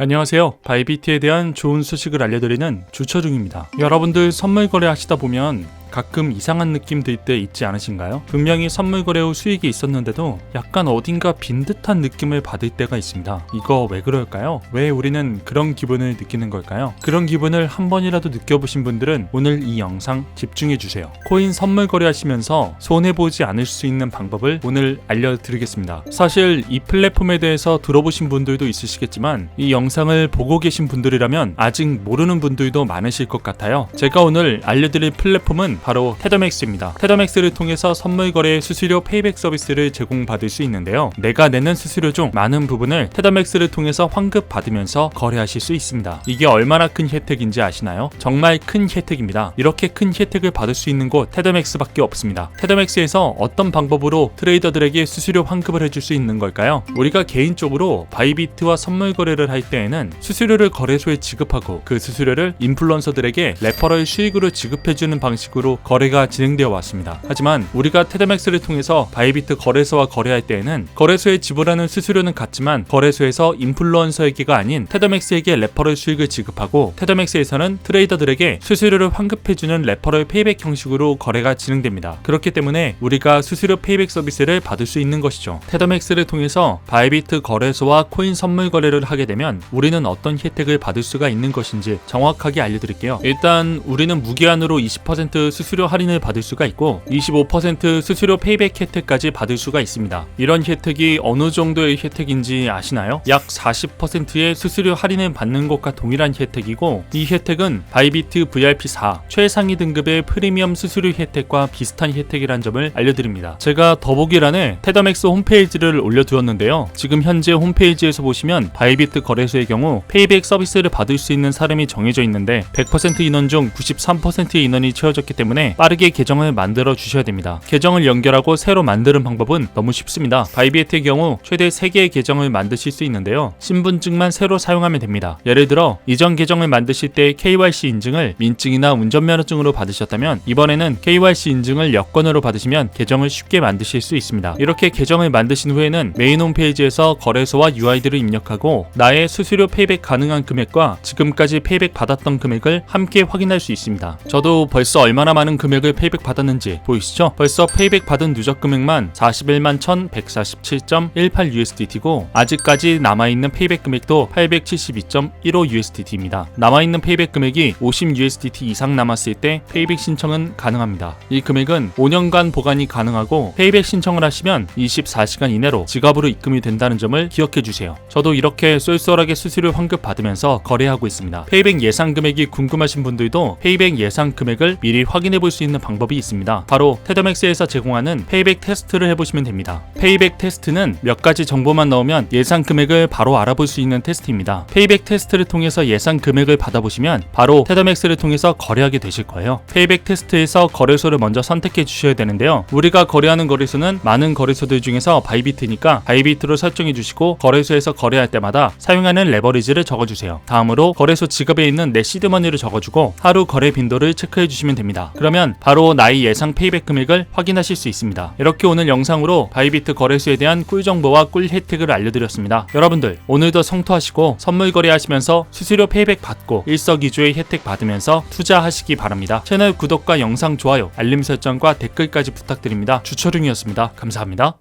안녕하세요. 바이비트에 대한 좋은 소식을 알려드리는 주처중입니다. 여러분들 선물 거래 하시다 보면 가끔 이상한 느낌 들 때 있지 않으신가요? 분명히 선물 거래 후 수익이 있었는데도 약간 어딘가 빈 듯한 느낌을 받을 때가 있습니다. 이거 왜 그럴까요? 왜 우리는 그런 기분을 느끼는 걸까요? 그런 기분을 한 번이라도 느껴보신 분들은 오늘 이 영상 집중해 주세요. 코인 선물 거래 하시면서 손해보지 않을 수 있는 방법을 오늘 알려드리겠습니다. 사실 이 플랫폼에 대해서 들어보신 분들도 있으시겠지만 이 영상을 보고 계신 분들이라면 아직 모르는 분들도 많으실 것 같아요. 제가 오늘 알려드릴 플랫폼은 바로 테더맥스입니다. 테더맥스를 통해서 선물 거래 수수료 페이백 서비스를 제공받을 수 있는데요. 내가 내는 수수료 중 많은 부분을 테더맥스를 통해서 환급 받으면서 거래하실 수 있습니다. 이게 얼마나 큰 혜택인지 아시나요? 정말 큰 혜택입니다. 이렇게 큰 혜택을 받을 수 있는 곳 테더맥스밖에 없습니다. 테더맥스에서 어떤 방법으로 트레이더들에게 수수료 환급을 해줄 수 있는 걸까요? 우리가 개인적으로 바이비트와 선물 거래를 할 때에는 수수료를 거래소에 지급하고 그 수수료를 인플루언서들에게 레퍼럴 수익으로 지급해주는 방식으로 거래가 진행되어 왔습니다. 하지만 우리가 테드맥스를 통해서 바이비트 거래소와 거래할 때에는 거래소에 지불하는 수수료는 같지만 거래소에서 인플루언서에게가 아닌 테드맥스에게 레퍼럴 수익을 지급하고 테드맥스에서는 트레이더들에게 수수료를 환급해주는 레퍼럴 페이백 형식으로 거래가 진행됩니다. 그렇기 때문에 우리가 수수료 페이백 서비스를 받을 수 있는 것이죠. 테더맥스를 통해서 바이비트 거래소와 코인 선물 거래를 하게 되면 우리는 어떤 혜택을 받을 수가 있는 것인지 정확하게 알려드릴게요. 일단 우리는 무기한으로 20% 수수료 할인을 받을 수가 있고 25% 수수료 페이백 혜택까지 받을 수가 있습니다. 이런 혜택이 어느 정도의 혜택인지 아시나요? 약 40%의 수수료 할인을 받는 것과 동일한 혜택이고 이 혜택은 바이비트 VIP4 최상위 등급의 프리미엄 수수료 혜택과 비슷한 혜택이란 점을 알려드립니다. 제가 더보기란에 테더맥스 홈페이지를 올려두었는데요. 지금 현재 홈페이지에서 보시면 바이비트 거래소의 경우 페이백 서비스를 받을 수 있는 사람이 정해져 있는데 100% 인원 중 93%의 인원이 채워졌기 때문에 빠르게 계정을 만들어 주셔야 됩니다. 계정을 연결하고 새로 만드는 방법은 너무 쉽습니다. 바이비트의 경우 최대 3개의 계정을 만드실 수 있는데요. 신분증만 새로 사용하면 됩니다. 예를 들어 이전 계정을 만드실 때 KYC 인증을 민증이나 운전면허증으로 받으셨다면 이번에는 KYC 인증을 여권으로 받으시면 계정을 쉽게 만드실 수 있습니다. 이렇게 계정을 만드신 후에는 메인 홈페이지에서 거래소와 UID를 입력하고 나의 수수료 페이백 가능한 금액과 지금까지 페이백 받았던 금액을 함께 확인할 수 있습니다. 저도 벌써 얼마나 많은 금액을 페이백 받았는지 보이시죠? 벌써 페이백 받은 누적 금액만 41만 1147.18 USDT고 아직까지 남아있는 페이백 금액도 872.15 USDT입니다. 남아있는 페이백 금액이 50 USDT 이상 남았을 때 페이백 신청은 가능합니다. 이 금액은 5년간 보관이 가능하고 페이백 신청을 하시면 24시간 이내로 지갑으로 입금이 된다는 점을 기억해 주세요. 저도 이렇게 쏠쏠하게 수수료 환급 받으면서 거래하고 있습니다. 페이백 예상 금액이 궁금하신 분들도 페이백 예상 금액을 미리 확인 해 볼 수 있는 방법이 있습니다. 바로 테더맥스에서 제공하는 페이백 테스트를 해보시면 됩니다. 페이백 테스트는 몇 가지 정보만 넣으면 예상 금액을 바로 알아볼 수 있는 테스트입니다. 페이백 테스트를 통해서 예상 금액을 받아보시면 바로 테더맥스를 통해서 거래하게 되실 거예요. 페이백 테스트에서 거래소를 먼저 선택해 주셔야 되는데요. 우리가 거래하는 거래소는 많은 거래소들 중에서 바이비트니까 바이비트로 설정해 주시고 거래소에서 거래할 때마다 사용하는 레버리지를 적어주세요. 다음으로 거래소 지갑에 있는 내 시드머니를 적어주고 하루 거래 빈도를 체크해 주시면 됩니다. 그러면 바로 나의 예상 페이백 금액을 확인하실 수 있습니다. 이렇게 오늘 영상으로 바이비트 거래소에 대한 꿀 정보와 꿀 혜택을 알려드렸습니다. 여러분들 오늘도 성토하시고 선물 거래하시면서 수수료 페이백 받고 일석이조의 혜택 받으면서 투자하시기 바랍니다. 채널 구독과 영상 좋아요, 알림 설정과 댓글까지 부탁드립니다. 주철웅이었습니다. 감사합니다.